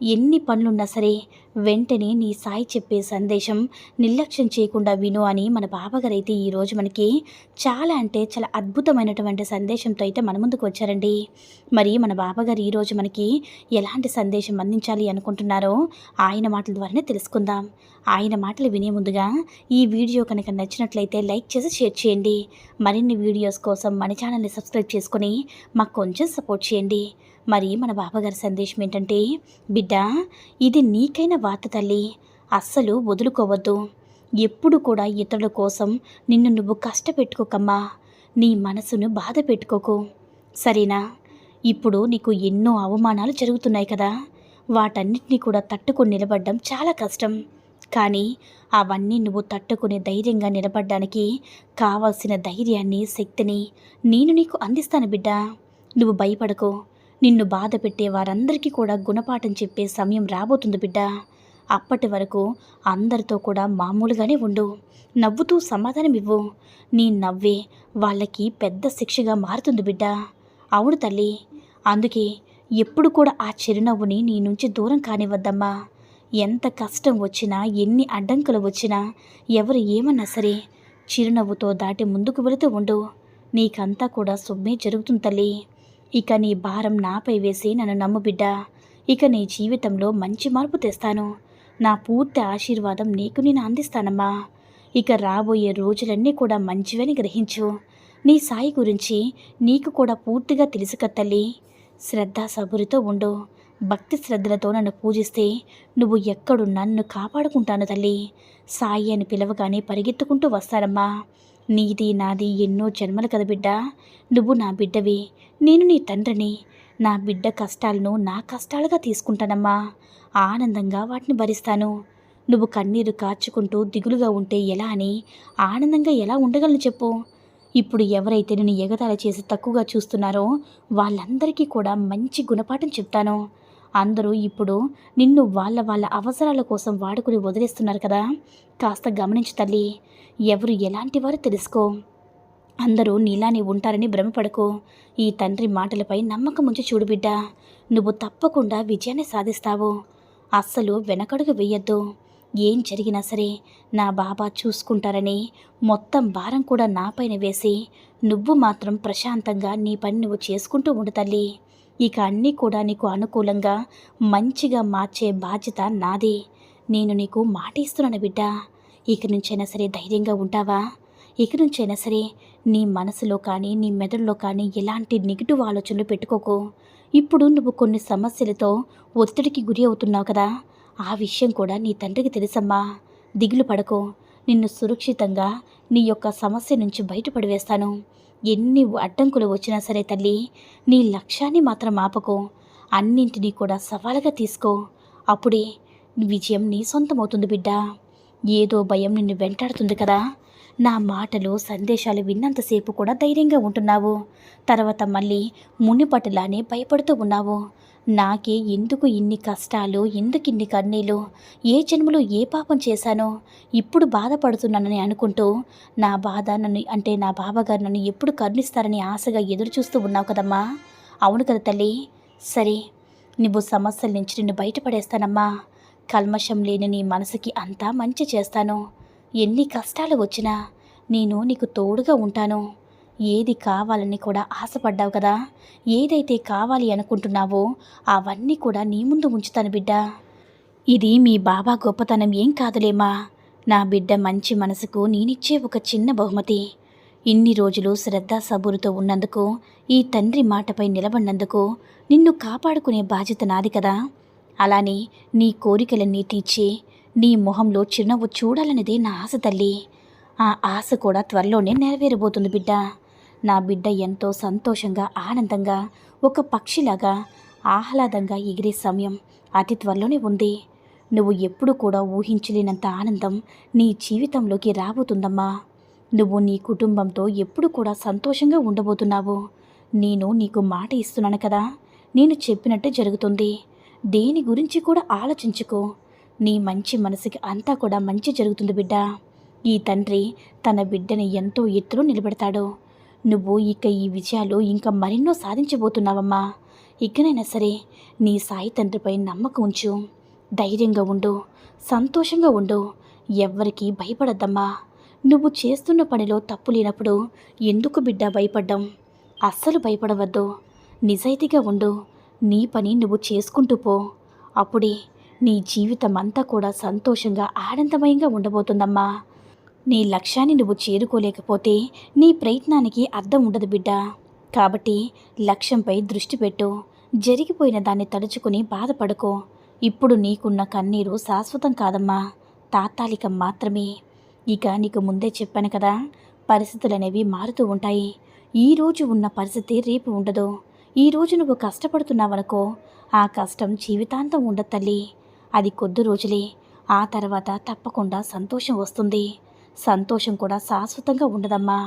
ఎన్ని పనులున్నా సరే వెంటనే నీ సాయి చెప్పే సందేశం నిర్లక్ష్యం చేయకుండా విను అని మన బాబాగారు అయితే ఈరోజు మనకి చాలా అంటే చాలా అద్భుతమైనటువంటి సందేశంతో అయితే మన ముందుకు వచ్చారండి. మరి మన బాబాగారు ఈరోజు మనకి ఎలాంటి సందేశం అందించాలి అనుకుంటున్నారో ఆయన మాటల ద్వారానే తెలుసుకుందాం. ఆయన మాటలు వినే ముందుగా ఈ వీడియో కనుక నచ్చినట్లయితే లైక్ చేసి షేర్ చేయండి. మరిన్ని వీడియోస్ కోసం మన ఛానల్ని సబ్స్క్రైబ్ చేసుకొని మాకు కొంచెం సపోర్ట్ చేయండి. మరి మన బాబాగారి సందేశం ఏంటంటే బిడ్డ ఇది నీకైన వార్త తల్లి. అస్సలు వదులుకోవద్దు. ఎప్పుడు కూడా ఇతరుల కోసం నిన్ను నువ్వు కష్టపెట్టుకోకమ్మా. నీ మనసును బాధ పెట్టుకోకు. సరేనా? ఇప్పుడు నీకు ఎన్నో అవమానాలు జరుగుతున్నాయి కదా. వాటన్నిటినీ కూడా తట్టుకొని నిలబడడం చాలా కష్టం. కానీ అవన్నీ నువ్వు తట్టుకునే ధైర్యంగా నిలబడ్డానికి కావాల్సిన ధైర్యాన్ని శక్తిని నేను నీకు అందిస్తాను బిడ్డ. నువ్వు భయపడకు. నిన్ను బాధ పెట్టే వారందరికీ కూడా గుణపాఠం చెప్పే సమయం రాబోతుంది బిడ్డ. అప్పటి వరకు అందరితో కూడా మామూలుగానే ఉండు. నవ్వుతూ సమాధానం ఇవ్వు నీ నవ్వే వాళ్ళకి పెద్ద శిక్షగా మారుతుంది బిడ్డ. అవును తల్లి. అందుకే ఎప్పుడు కూడా ఆ చిరునవ్వుని నీ నుంచి దూరం కానివద్దమ్మా ఎంత కష్టం వచ్చినా ఎన్ని అడ్డంకులు వచ్చినా ఎవరు ఏమన్నా సరే చిరునవ్వుతో దాటి ముందుకు వెళుతూ ఉండు. నీకంతా కూడా సొమ్మే జరుగుతుంది తల్లి. ఇక నీ భారం నాపై వేసి నన్ను నమ్ము బిడ్డ. ఇక నీ జీవితంలో మంచి మార్పు తెస్తాను. నా పూర్తి ఆశీర్వాదం నీకు నేను అందిస్తానమ్మా. ఇక రాబోయే రోజులన్నీ కూడా మంచివని గ్రహించు. నీ సాయి గురించి నీకు కూడా పూర్తిగా తెలుసుక తల్లి. శ్రద్ధ సబురితో ఉండు. భక్తి శ్రద్ధలతో నన్ను పూజిస్తే నువ్వు ఎక్కడున్నా నన్ను కాపాడుకుంటాను తల్లి. సాయి అని పిలవగానే పరిగెత్తుకుంటూ వస్తానమ్మా నీది నాది ఎన్నో జన్మలు కదా బిడ్డ. నువ్వు నా బిడ్డవి. నేను నీ తండ్రిని. నా బిడ్డ కష్టాలను నా కష్టాలుగా తీసుకుంటానమ్మా. ఆనందంగా వాటిని భరిస్తాను. నువ్వు కన్నీరు కార్చుకుంటూ దిగులుగా ఉంటే ఎలా అని ఆనందంగా ఎలా ఉండగలను చెప్పు. ఇప్పుడు ఎవరైతే నేను ఎగతాళి చేసి తక్కువగా చూస్తున్నారో వాళ్ళందరికీ కూడా మంచి గుణపాఠం చెప్తాను. అందరూ ఇప్పుడు నిన్ను వాళ్ళ వాళ్ళ అవసరాల కోసం వాడుకుని వదిలేస్తున్నారు కదా. కాస్త గమనించు తల్లి. ఎవరు ఎలాంటివారో తెలుసుకో. అందరూ నీలానే ఉంటారని భ్రమపడకు. ఈ తండ్రి మాటలపై నమ్మకం ఉంచి చూడు బిడ్డ. నువ్వు తప్పకుండా విజయాన్ని సాధిస్తావు. అస్సలు వెనకడుగు వేయొద్దు. ఏం జరిగినా సరే నా బాబా చూసుకుంటారని మొత్తం భారం కూడా నాపైన వేసి నువ్వు మాత్రం ప్రశాంతంగా నీ పని నువ్వు చేసుకుంటూ ఉండు తల్లి. ఇక అన్నీ కూడా నీకు అనుకూలంగా మంచిగా మార్చే బాధ్యత నాది. నేను నీకు మాట ఇస్తున్నాను బిడ్డ. ఇక నుంచైనా సరే ధైర్యంగా ఉంటావా? ఇక నుంచైనా సరే నీ మనసులో కానీ నీ మెదడులో కానీ ఎలాంటి నెగిటివ్ ఆలోచనలు పెట్టుకోకు. ఇప్పుడు నువ్వు కొన్ని సమస్యలతో ఒత్తిడికి గురి అవుతున్నావు కదా? ఆ విషయం కూడా నీ తండ్రికి తెలుసమ్మా. దిగులు పడకు. నిన్ను సురక్షితంగా నీ యొక్క సమస్య నుంచి బయటపడివేస్తాను ఎన్ని అడ్డంకులు వచ్చినా సరే తల్లి నీ లక్ష్యాన్ని మాత్రం ఆపకు. అన్నింటినీ కూడా సవాలుగా తీసుకో. అప్పుడే విజయం నీ సొంతమవుతుంది బిడ్డ. ఏదో భయం నిన్ను వెంటాడుతుంది కదా. నా మాటలు సందేశాలు విన్నంతసేపు కూడా ధైర్యంగా ఉంటున్నావు. తర్వాత మళ్ళీ మునిపటిలానే భయపడుతూ ఉన్నావు. నాకే ఎందుకు ఇన్ని కష్టాలు ఎందుకు ఇన్ని కన్నీలు ఏ జన్మలో ఏ పాపం చేశానో ఇప్పుడు బాధపడుతున్నానని అనుకుంటూ నా బాధ నన్ను అంటే నా బాబాగారు నన్ను ఎప్పుడు కరుణిస్తారని ఆశగా ఎదురు చూస్తూ ఉన్నావు కదమ్మా. అవును కదా తల్లి. సరే నువ్వు సమస్యల నుంచి నిన్ను బయటపడేస్తానమ్మా. కల్మషం లేని నీ మనసుకి అంతా మంచి చేస్తాను. ఎన్ని కష్టాలు వచ్చినా నేను నీకు తోడుగా ఉంటాను. ఏది కావాలని కూడా ఆశపడ్డావు కదా? ఏదైతే కావాలి అనుకుంటున్నావో అవన్నీ కూడా నీ ముందు ఉంచుతాను బిడ్డ. ఇది మీ బాబా గొప్పతనం ఏం కాదులేమా నా బిడ్డ మంచి మనసుకు నేనిచ్చే ఒక చిన్న బహుమతి. ఇన్ని రోజులు శ్రద్ధ సబురుతో ఉన్నందుకు ఈ తండ్రి మాటపై నిలబడినందుకు నిన్ను కాపాడుకునే బాధ్యత నాది కదా. అలానే నీ కోరికలన్నీ తీర్చి నీ మొహంలో చిరునవ్వు చూడాలనేదే నా ఆశ తల్లి. ఆ ఆశ కూడా త్వరలోనే నెరవేరబోతుంది బిడ్డ. నా బిడ్డ ఎంతో సంతోషంగా ఆనందంగా ఒక పక్షిలాగా ఆహ్లాదంగా ఎగిరే సమయం అతి త్వరలోనే ఉంది. నువ్వు ఎప్పుడు కూడా ఊహించలేనంత ఆనందం నీ జీవితంలోకి రాబోతుందమ్మా. నువ్వు నీ కుటుంబంతో ఎప్పుడు కూడా సంతోషంగా ఉండబోతున్నావు. నేను నీకు మాట ఇస్తున్నాను కదా నేను చెప్పినట్టు జరుగుతుంది. దేని గురించి కూడా ఆలోచించుకో. నీ మంచి మనసుకి అంతా కూడా మంచి జరుగుతుంది బిడ్డ. ఈ తండ్రి తన బిడ్డని ఎంతో ఎత్తులో నిలబెడతాడు. నువ్వు ఇక ఈ విజయాలు ఇంకా మరెన్నో సాధించబోతున్నావమ్మా. ఇకనైనా సరే నీ సాయి తండ్రిపై నమ్మకం ఉంచు. ధైర్యంగా ఉండు. సంతోషంగా ఉండు. ఎవ్వరికీ భయపడద్దమ్మా. నువ్వు చేస్తున్న పనిలో తప్పు లేనప్పుడు ఎందుకు బిడ్డ భయపడ్డం? అస్సలు భయపడవద్దు. నిజాయితీగా ఉండు. నీ పని నువ్వు చేసుకుంటూ పో. అప్పుడే నీ జీవితం అంతా కూడా సంతోషంగా ఆనందమయంగా ఉండబోతుందమ్మా. నీ లక్ష్యాన్ని నువ్వు చేరుకోలేకపోతే నీ ప్రయత్నానికి అర్థం ఉండదు బిడ్డ. కాబట్టి లక్ష్యంపై దృష్టి పెట్టు. జరిగిపోయిన దాన్ని తలుచుకుని బాధపడుకో. ఇప్పుడు నీకున్న కన్నీరు శాశ్వతం కాదమ్మా. తాత్కాలికం మాత్రమే. ఇక నీకు ముందే చెప్పాను కదా పరిస్థితులు అనేవి మారుతూ ఉంటాయి. ఈ రోజు ఉన్న పరిస్థితి రేపు ఉండదు. ఈ రోజు నువ్వు కష్టపడుతున్నావనుకో ఆ కష్టం జీవితాంతం ఉండదు తల్లి. అది కొద్ది రోజులే ఆ తర్వాత తప్పకుండా సంతోషం వస్తుంది. సంతోషం కూడా శాశ్వతంగా ఉండదమ్మా.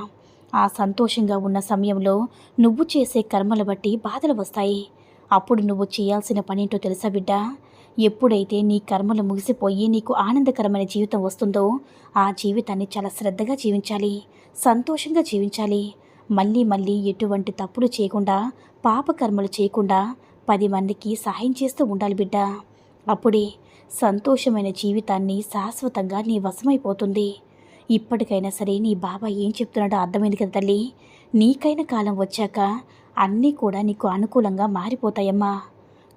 ఆ సంతోషంగా ఉన్న సమయంలో నువ్వు చేసే కర్మలు బట్టి బాధలు వస్తాయి. అప్పుడు నువ్వు చేయాల్సిన పనేంటో తెలుసా బిడ్డ? ఎప్పుడైతే నీ కర్మలు ముగిసిపోయి నీకు ఆనందకరమైన జీవితం వస్తుందో ఆ జీవితాన్ని చాలా శ్రద్ధగా జీవించాలి సంతోషంగా జీవించాలి. మళ్ళీ మళ్ళీ ఎటువంటి తప్పులు చేయకుండా పాపకర్మలు చేయకుండా పది మందికి సహాయం చేస్తూ ఉండాలి బిడ్డ. అప్పుడే సంతోషమైన జీవితాన్ని శాశ్వతంగా నీ వశమైపోతుంది. ఇప్పటికైనా సరే నీ బాబా ఏం చెప్తున్నాడో అర్థమైంది కదా తల్లి. నీకైన కాలం వచ్చాక అన్నీ కూడా నీకు అనుకూలంగా మారిపోతాయమ్మా.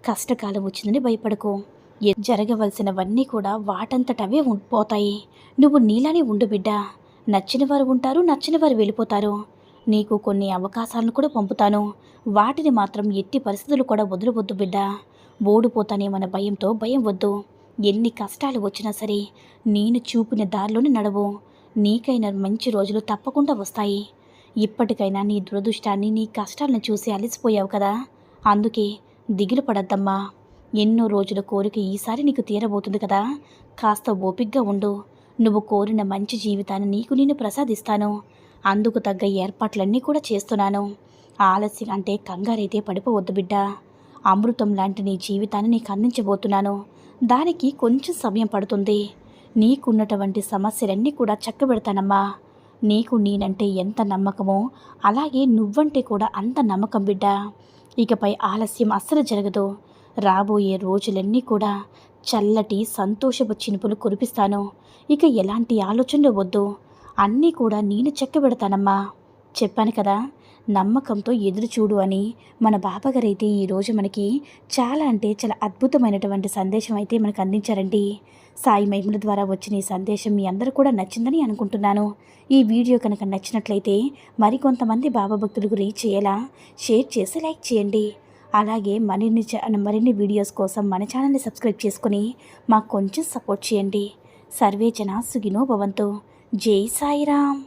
కష్టకాలం వచ్చిందని భయపడకు. ఎ- జరగవలసినవన్నీ కూడా వాటంతటవే ఉం- పోతాయి. నువ్వు నీలానే ఉండు బిడ్డ. నచ్చిన వారు ఉంటారు నచ్చిన వారు వెళ్ళిపోతారు. నీకు కొన్ని అవకాశాలను కూడా పంపుతాను. వాటిని మాత్రం ఎట్టి పరిస్థితులు కూడా వదిలివద్దు బిడ్డ. ఓడిపోతానేమన్న భయంతో భయం వద్దు. ఎన్ని కష్టాలు వచ్చినా సరే నేను చూపిన దారిలోనే నడవు. నీకైనా మంచి రోజులు తప్పకుండా వస్తాయి. ఇప్పటికైనా నీ దురదృష్టాన్ని నీ కష్టాలను చూసి అలసిపోయావు కదా. అందుకే దిగులు పడద్దమ్మా. ఎన్నో రోజుల కోరిక ఈసారి నీకు తీరబోతుంది కదా. కాస్త ఓపిగ్గా ఉండు. నువ్వు కోరిన మంచి జీవితాన్ని నీకు నేను ప్రసాదిస్తాను. అందుకు తగ్గ ఏర్పాట్లన్నీ కూడా చేస్తున్నాను. ఆలస్యం అంటే కంగారైతే పడిపోవద్దు బిడ్డ. అమృతం లాంటి నీ జీవితాన్ని నీకు అందించబోతున్నాను. దానికి కొంచెం సమయం పడుతుంది. నీకున్నటువంటి సమస్యలన్నీ కూడా చక్కబెడతానమ్మా. నీకు నేనంటే ఎంత నమ్మకమో అలాగే నువ్వంటే కూడా అంత నమ్మకం బిడ్డ. ఇకపై ఆలస్యం అస్సలు జరగదు. రాబోయే రోజులన్నీ కూడా చల్లటి సంతోషపు చినుపులు కురిపిస్తాను. ఇక ఎలాంటి ఆలోచనలు వద్దు. అన్నీ కూడా నేను చెక్కబెడతానమ్మా. చెప్పాను కదా నమ్మకంతో ఎదురు చూడు అని మన బాబాగారు అయితే ఈరోజు మనకి చాలా అంటే చాలా అద్భుతమైనటువంటి సందేశం అయితే మనకు అందించారండి. సాయి మహిమల ద్వారా వచ్చిన ఈ సందేశం మీ అందరూ కూడా నచ్చిందని అనుకుంటున్నాను. ఈ వీడియో కనుక నచ్చినట్లయితే మరికొంతమంది బాబా భక్తులకు రీచ్ అయ్యేలా షేర్ చేసి లైక్ చేయండి. అలాగే మరిన్ని మరిన్ని వీడియోస్ కోసం మన ఛానల్ని సబ్స్క్రైబ్ చేసుకుని మాకు కొంచెం సపోర్ట్ చేయండి. సర్వే జన సుగినో భవంతో. జై సాయిరామ్